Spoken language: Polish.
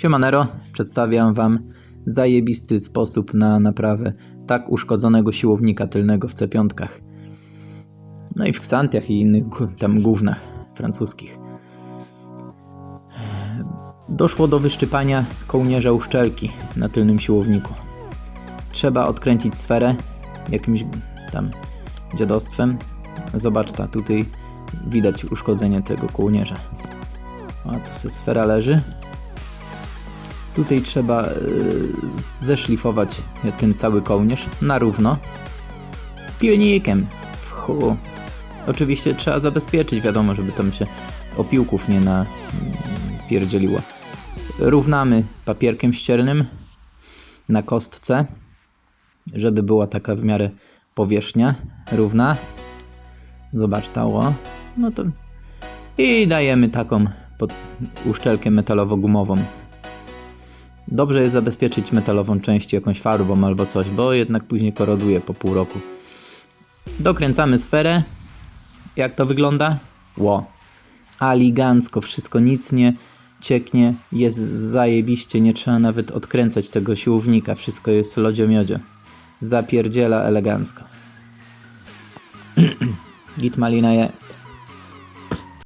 Siemanero, przedstawiam Wam zajebisty sposób na naprawę tak uszkodzonego siłownika tylnego w C5. No i w ksantiach i innych tam gównach francuskich. Doszło do wyszczypania kołnierza uszczelki na tylnym siłowniku. Trzeba odkręcić sferę jakimś tam dziadostwem. Zobacz ta, tutaj widać uszkodzenie tego kołnierza. A tu se sfera leży. Tutaj trzeba y, zeszlifować ten cały kołnierz na równo. Pilnikiem. W chu. Oczywiście trzeba zabezpieczyć, wiadomo, żeby tam się opiłków nie napierdzieliło. Równamy papierkiem ściernym na kostce, żeby była taka w miarę powierzchnia równa. Zobacz tało. No to i dajemy taką pod uszczelkę metalowo-gumową. Dobrze jest zabezpieczyć metalową część jakąś farbą albo coś, bo jednak później koroduje po pół roku. Dokręcamy sferę. Jak to wygląda? Ło. Aligancko, wszystko nic nie cieknie, jest zajebiście, nie trzeba nawet odkręcać tego siłownika, wszystko jest lodziomiodzio. Zapierdziela elegancko. Git malina jest.